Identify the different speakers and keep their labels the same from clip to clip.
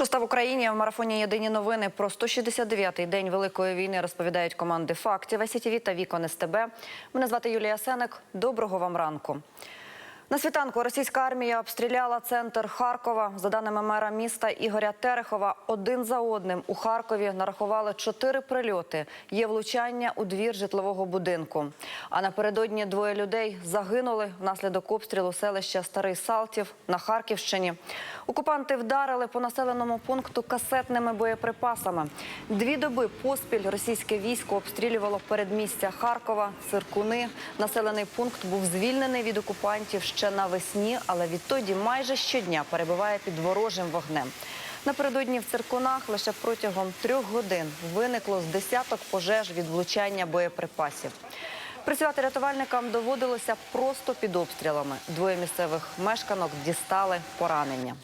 Speaker 1: Що став Україні в марафоні Єдині новини про 169-й день великої війни розповідають команди фактів СІТВ та Вікон СТБ. Мене звати Юлія Сеник. Доброго вам ранку. На світанку російська армія обстріляла центр Харкова. За даними мера міста Ігоря Терехова, один за одним у Харкові нарахували чотири прильоти. Є влучання у двір житлового будинку. А напередодні двоє людей загинули внаслідок обстрілу селища Старий Салтів на Харківщині. Окупанти вдарили по населеному пункту касетними боєприпасами. Дві доби поспіль російське військо обстрілювало передмістя Харкова, Циркуни. Населений пункт був звільнений від окупантів ще навесні, але відтоді майже щодня перебуває під ворожим вогнем. Напередодні в циркунах лише протягом трьох годин виникло з десяток пожеж від влучання боєприпасів. Працювати рятувальникам доводилося просто під обстрілами. Двоє місцевих мешканок дістали поранення.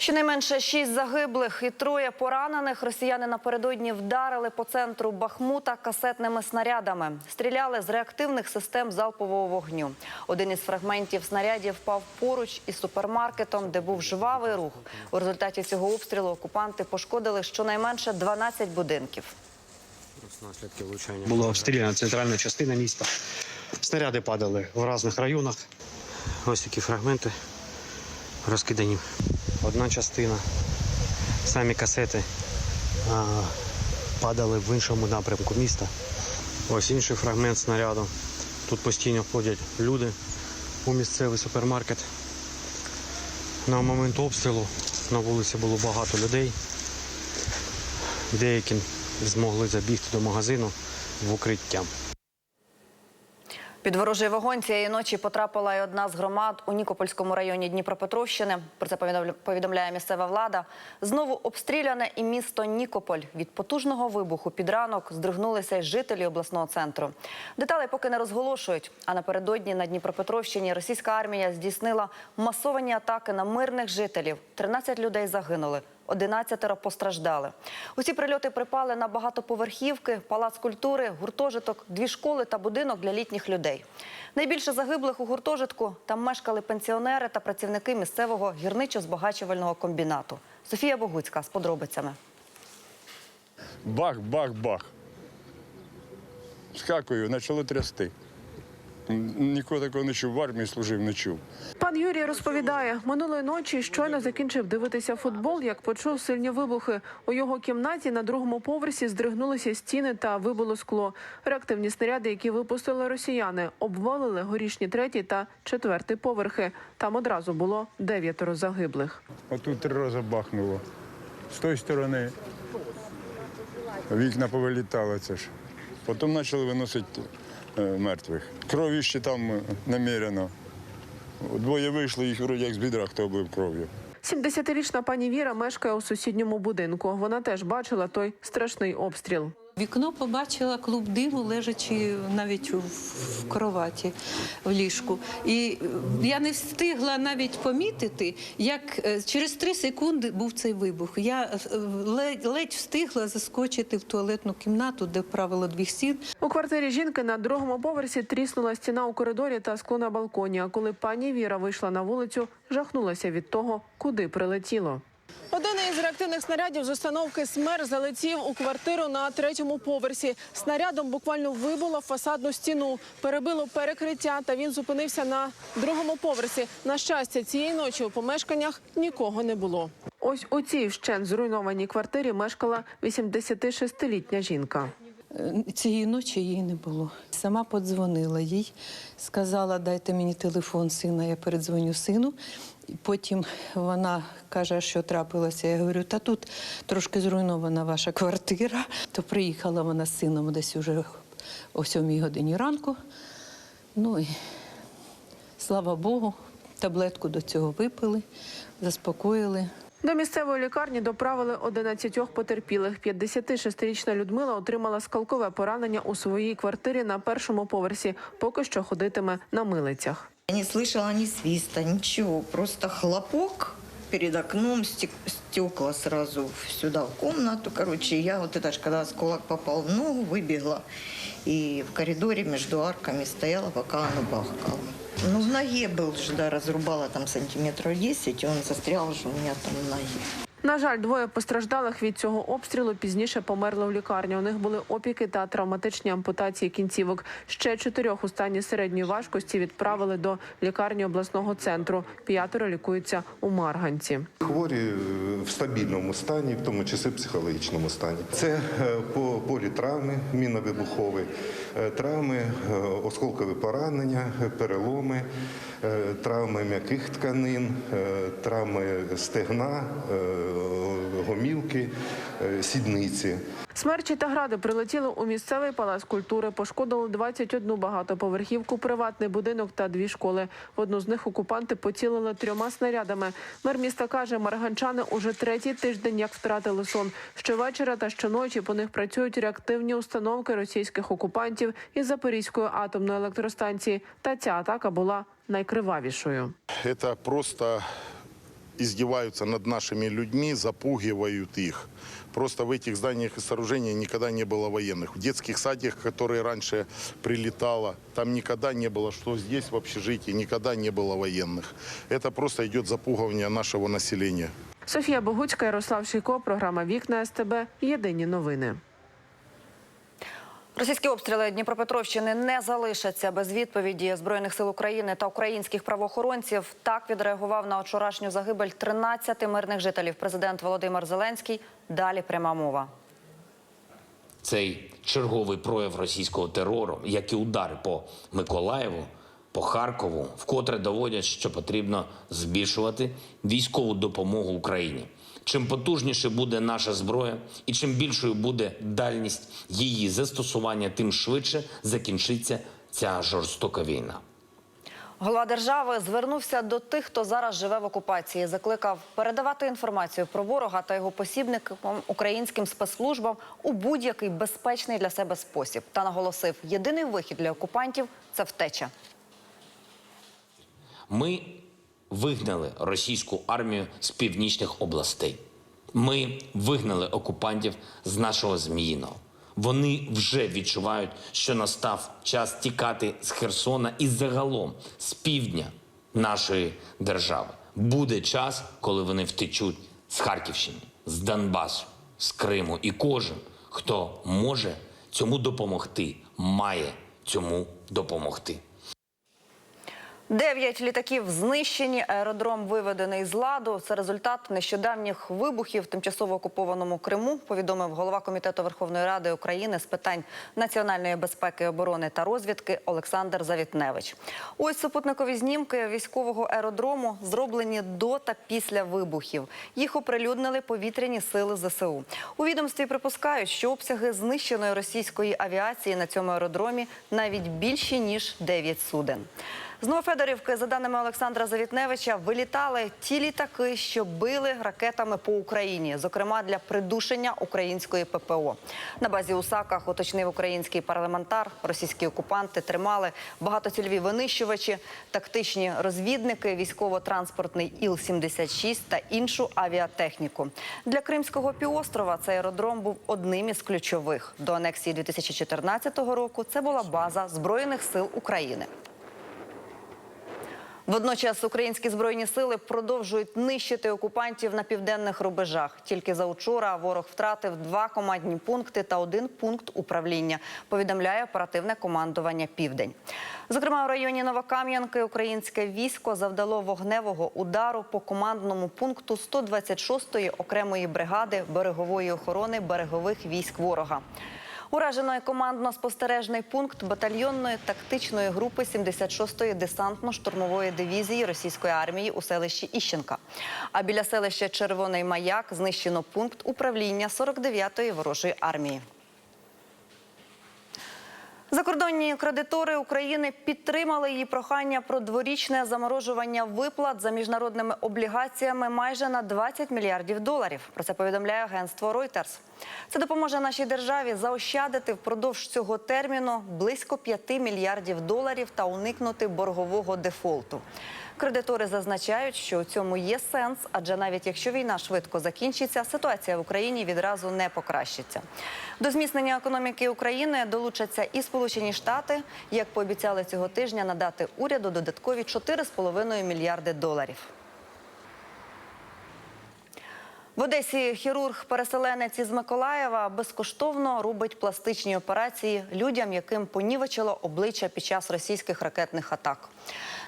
Speaker 1: Щонайменше шість загиблих і троє поранених росіяни напередодні вдарили по центру Бахмута касетними снарядами. Стріляли з реактивних систем залпового вогню. Один із фрагментів снарядів впав поруч із супермаркетом, де був жвавий рух. У результаті цього обстрілу окупанти пошкодили щонайменше 12 будинків.
Speaker 2: Була обстріляна центральна частина міста. Снаряди падали в різних районах. Ось такі фрагменти розкидані. Одна частина. Самі касети а, падали в іншому напрямку міста. Ось інший фрагмент снаряду. Тут постійно входять люди у місцевий супермаркет. На момент обстрілу на вулиці було багато людей. Деякі змогли забігти до магазину в укриття.
Speaker 1: Під ворожий вогонь цієї ночі потрапила і одна з громад у Нікопольському районі Дніпропетровщини. Про це повідомля- повідомляє місцева влада. Знову обстріляне і місто Нікополь. Від потужного вибуху під ранок здригнулися й жителі обласного центру. Деталі поки не розголошують. А напередодні на Дніпропетровщині російська армія здійснила масовані атаки на мирних жителів. 13 людей загинули. 11 постраждали. Усі прильоти припали на багатоповерхівки, палац культури, гуртожиток, дві школи та будинок для літніх людей. Найбільше загиблих у гуртожитку там мешкали пенсіонери та працівники місцевого гірничо-збагачувального комбінату. Софія Богуцька з подробицями.
Speaker 3: Бах, бах, бах. Скакую, почало трясти. М, Ніколи такого не чув, в армії служив, не чув.
Speaker 4: Пан Юрій розповідає, минулої ночі щойно закінчив дивитися футбол, як почув сильні вибухи. У його кімнаті на другому поверсі здригнулися стіни та вибило скло. Реактивні снаряди, які випустили росіяни, обвалили горішні третій та четвертий поверхи. Там одразу було дев'ятеро загиблих.
Speaker 3: Отут три рази бахнуло. З тої сторони вікна повилітали це ж. Потім почали виносити мертвих. Крові ще там е, намірено. Двоє вийшли, їх вроді як з бідра, хто облив кров'ю.
Speaker 4: 70-річна пані Віра мешкає у сусідньому будинку. Вона теж бачила той страшний обстріл.
Speaker 5: Вікно побачила клуб диму, лежачи навіть в- кроваті в ліжку. І е, я не встигла навіть помітити, як е, через три секунди був цей вибух. Я е, ледь, ледь встигла заскочити в туалетну кімнату, де правило двох стін.
Speaker 4: У квартирі жінки на другому поверсі тріснула стіна у коридорі та скло на балконі. А коли пані Віра вийшла на вулицю, жахнулася від того, куди прилетіло. Один із реактивних снарядів з установки СМЕР залетів у квартиру на третьому поверсі. Снарядом буквально вибило фасадну стіну, перебило перекриття, та він зупинився на другому поверсі. На щастя, цієї ночі у помешканнях нікого не було. Ось у цій вщен зруйнованій квартирі мешкала 86-літня жінка.
Speaker 5: Е, Цієї ночі її не було. Сама подзвонила їй, сказала, дайте мені телефон сина, я передзвоню сину. Потім вона каже, що трапилося. Я говорю, та тут трошки зруйнована ваша квартира. То приїхала вона з сином десь уже о сьомій годині ранку. Ну і слава Богу, таблетку до цього випили, заспокоїли.
Speaker 4: До місцевої лікарні доправили 11 потерпілих. 56-річна Людмила отримала скалкове поранення у своїй квартирі на першому поверсі. Поки що ходитиме на милицях.
Speaker 6: Я не слышала ни свиста, ничего. Просто хлопок перед окном, стек- стекла сразу сюда в комнату. Короче, я вот это ж, когда осколок попал в ногу, выбегла. И в коридоре между арками стояла, пока оно бахкало. Ну, в ноге был же, да, разрубала там сантиметров 10, и он застрял же у меня там в ноге.
Speaker 4: На жаль, двоє постраждалих від цього обстрілу пізніше померли в лікарні. У них були опіки та травматичні ампутації кінцівок. Ще чотирьох у стані середньої важкості відправили до лікарні обласного центру. П'ятеро лікуються у Марганці.
Speaker 7: Хворі е, в стабільному стані, в тому числі психологічному стані. Це е, по полі травми, міновибухові, е, травми, осколкові поранення, переломи, травми м'яких тканин, травми стегна, гомілки, е, сідниці.
Speaker 4: Смерчі та гради прилетіли у місцевий палац культури, пошкодили 21 багатоповерхівку, приватний будинок та дві школи. В одну з них окупанти поцілили трьома снарядами. Мер міста каже, марганчани уже третій тиждень як втратили сон. Щовечора та щоночі по них працюють реактивні установки російських окупантів із Запорізької атомної електростанції. Та ця атака була найкривавішою.
Speaker 8: Это просто издеваются над нашими людьми, запугивают их. Просто в этих зданиях и сооружениях никогда не было военных. В детских садиках, которые раньше прилетало, там никогда не было, что здесь в общежитии, никогда не было военных. Это просто идет запугивание нашего населения.
Speaker 4: Софія Богуцька, Ярослав Шийко, програма Вікна СТБ. Єдині новини.
Speaker 1: Російські обстріли Дніпропетровщини не залишаться без відповіді збройних сил України та українських правоохоронців. Так відреагував на вчорашню загибель 13 мирних жителів президент Володимир Зеленський. Далі пряма мова.
Speaker 9: Цей черговий прояв російського терору, як і удари по Миколаєву, по Харкову, вкотре доводять, що потрібно збільшувати військову допомогу Україні. Чим потужніше буде наша зброя, і чим більшою буде дальність її застосування, тим швидше закінчиться ця жорстока війна.
Speaker 1: Голова держави звернувся до тих, хто зараз живе в окупації. Закликав передавати інформацію про ворога та його посібникам українським спецслужбам у будь-який безпечний для себе спосіб. Та наголосив, єдиний вихід для окупантів це втеча.
Speaker 9: Ми вигнали російську армію з північних областей. Ми вигнали окупантів з нашого Зміїного. Вони вже відчувають, що настав час тікати з Херсона і загалом з півдня нашої держави. Буде час, коли вони втечуть з Харківщини, з Донбасу, з Криму. І кожен, хто може цьому допомогти, має цьому допомогти.
Speaker 1: Дев'ять літаків знищені, аеродром виведений з ладу. Це результат нещодавніх вибухів в тимчасово окупованому Криму. Повідомив голова комітету Верховної Ради України з питань національної безпеки, оборони та розвідки Олександр Завітневич. Ось супутникові знімки військового аеродрому зроблені до та після вибухів. Їх оприлюднили повітряні сили ЗСУ. У відомстві припускають, що обсяги знищеної російської авіації на цьому аеродромі навіть більші ніж 9 суден. З Новофедорівки, за даними Олександра Завітневича, вилітали ті літаки, що били ракетами по Україні, зокрема для придушення української ППО. На базі у САКах уточнив український парламентар. Російські окупанти тримали багатоцільові винищувачі, тактичні розвідники, військово-транспортний Іл-76 та іншу авіатехніку. Для Кримського півострова цей аеродром був одним із ключових. До анексії 2014 року це була база Збройних сил України. Водночас українські збройні сили продовжують нищити окупантів на південних рубежах. Тільки за учора ворог втратив два командні пункти та один пункт управління. Повідомляє оперативне командування Південь. Зокрема, у районі Новокам'янки українське військо завдало вогневого удару по командному пункту 126-ї окремої бригади берегової охорони берегових військ ворога. Уражено і командно-спостережний пункт батальйонної тактичної групи 76-ї десантно-штурмової дивізії російської армії у селищі Іщенка. А біля селища Червоний Маяк знищено пункт управління 49-ї ворожої армії. Закордонні кредитори України підтримали її прохання про дворічне заморожування виплат за міжнародними облігаціями майже на 20 мільярдів доларів. Про це повідомляє агентство Reuters. Це допоможе нашій державі заощадити впродовж цього терміну близько 5 мільярдів доларів та уникнути боргового дефолту. Кредитори зазначають, що у цьому є сенс, адже навіть якщо війна швидко закінчиться, ситуація в Україні відразу не покращиться. До зміцнення економіки України долучаться і Сполучені Штати, як пообіцяли цього тижня надати уряду додаткові 4,5 мільярди доларів. В Одесі хірург-переселенець із Миколаєва безкоштовно робить пластичні операції людям, яким понівечило обличчя під час російських ракетних атак.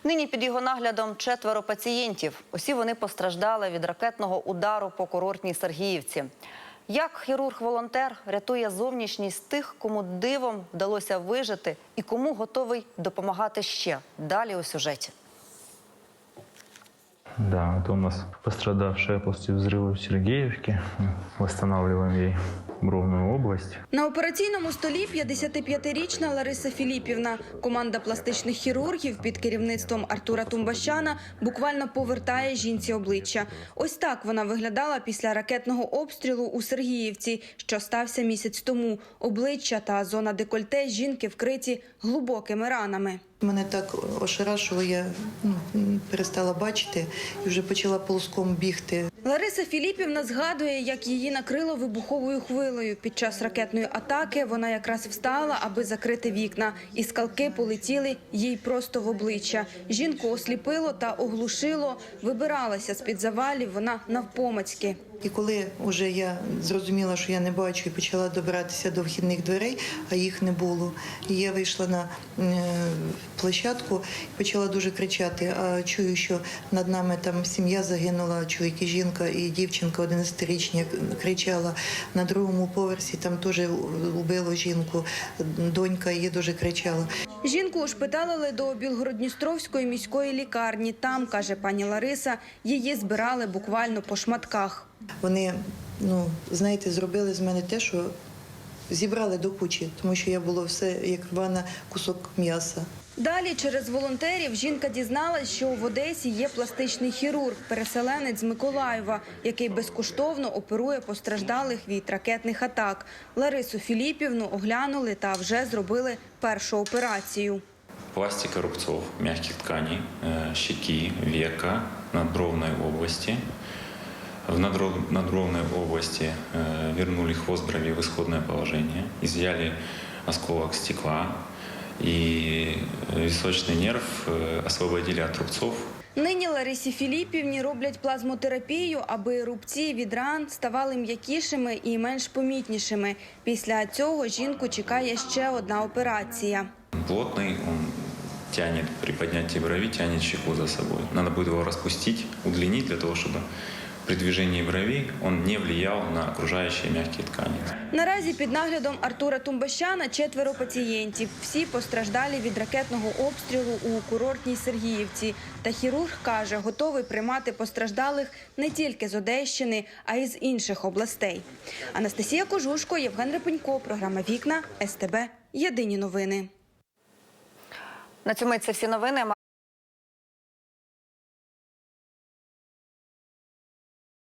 Speaker 1: Нині під його наглядом четверо пацієнтів. Усі вони постраждали від ракетного удару по курортній Сергіївці. Як хірург-волонтер рятує зовнішність тих, кому дивом вдалося вижити, і кому готовий допомагати ще далі у сюжеті.
Speaker 10: Да, это у нас пострадавшая после взрыва в Сергеевке. Мы Восстанавливаем ей бровную область.
Speaker 11: На операційному столі 55-річна Лариса Філіпівна. Команда пластичних хірургів під керівництвом Артура Тумбащана буквально повертає жінці обличчя. Ось так вона виглядала після ракетного обстрілу у Сергіївці, що стався місяць тому. Обличчя та зона декольте жінки вкриті глибокими ранами.
Speaker 12: Мене так ошарашило, я ну, перестала бачити і вже почала ползком бігти.
Speaker 11: Лариса Філіпівна згадує, як її накрило вибуховою хвилею. Під час ракетної атаки вона якраз встала, аби закрити вікна, і скалки полетіли їй просто в обличчя. Жінку осліпило та оглушило. Вибиралася з під завалів вона навпомацьки.
Speaker 12: І коли вже я зрозуміла, що я не бачу, і почала добиратися до вхідних дверей, а їх не було. І я вийшла на е, площадку і почала дуже кричати. А чую, що над нами там сім'я загинула, чоловік і жінка, і дівчинка 11-річна кричала. На другому поверсі там теж убило жінку. Донька її дуже кричала.
Speaker 11: Жінку ушпиталили до Білгородністровської міської лікарні. Там, каже пані Лариса, її збирали буквально по шматках.
Speaker 12: Вони, ну знаєте, зробили з мене те, що зібрали до кучі, тому що я було все як рвана кусок м'яса.
Speaker 11: Далі через волонтерів жінка дізналась, що в Одесі є пластичний хірург, переселенець з Миколаєва, який безкоштовно оперує постраждалих від ракетних атак. Ларису Філіпівну оглянули та вже зробили першу операцію.
Speaker 13: Пластика рубцов мягких тканей, э, щеки, века, надбровной области. В надров- надбровной области э, вернули хвост брови в исходное положение, изъяли осколок стекла и э, височный нерв э, освободили от рубцов
Speaker 11: Нині Ларисі Філіпівні роблять плазмотерапію, аби рубці від ран ставали м'якішими і менш помітнішими. Після цього жінку чекає ще одна операція.
Speaker 13: плотный, он тянет при поднятии брови, тянет щеку за собой. Надо будет его распустить, удлинить для того, чтобы при движении брови он не влиял на окружающие мягкие ткани.
Speaker 11: Наразі під наглядом Артура Тумбащана четверо пацієнтів. Всі постраждалі від ракетного обстрілу у курортній Сергіївці. Та хірург каже, готовий приймати постраждалих не тільки з Одещини, а й з інших областей. Анастасія Кожушко, Євген Репенько, програма Вікна СТБ. Єдині новини.
Speaker 1: На цьому це всі новини.